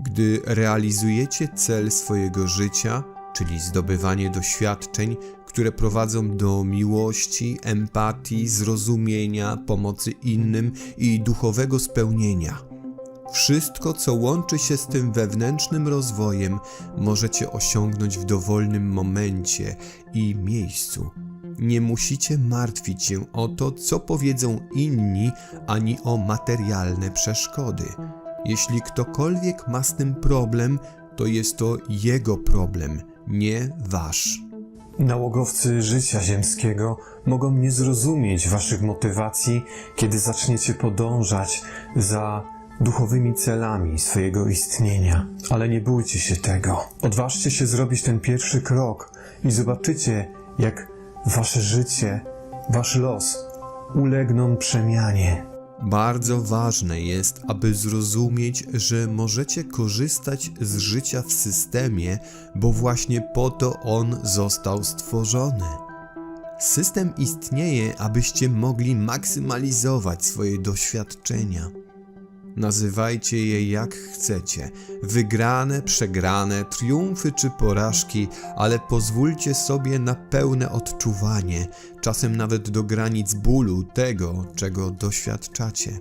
Gdy realizujecie cel swojego życia, czyli zdobywanie doświadczeń, które prowadzą do miłości, empatii, zrozumienia, pomocy innym i duchowego spełnienia. Wszystko, co łączy się z tym wewnętrznym rozwojem, możecie osiągnąć w dowolnym momencie i miejscu. Nie musicie martwić się o to, co powiedzą inni, ani o materialne przeszkody. Jeśli ktokolwiek ma z tym problem, to jest to jego problem, nie wasz. Nałogowcy życia ziemskiego mogą nie zrozumieć waszych motywacji, kiedy zaczniecie podążać za duchowymi celami swojego istnienia. Ale nie bójcie się tego. Odważcie się zrobić ten pierwszy krok i zobaczycie, jak wasze życie, wasz los ulegną przemianie. Bardzo ważne jest, aby zrozumieć, że możecie korzystać z życia w systemie, bo właśnie po to on został stworzony. System istnieje, abyście mogli maksymalizować swoje doświadczenia. Nazywajcie je jak chcecie wygrane, przegrane, triumfy czy porażki, ale pozwólcie sobie na pełne odczuwanie, czasem nawet do granic bólu tego, czego doświadczacie.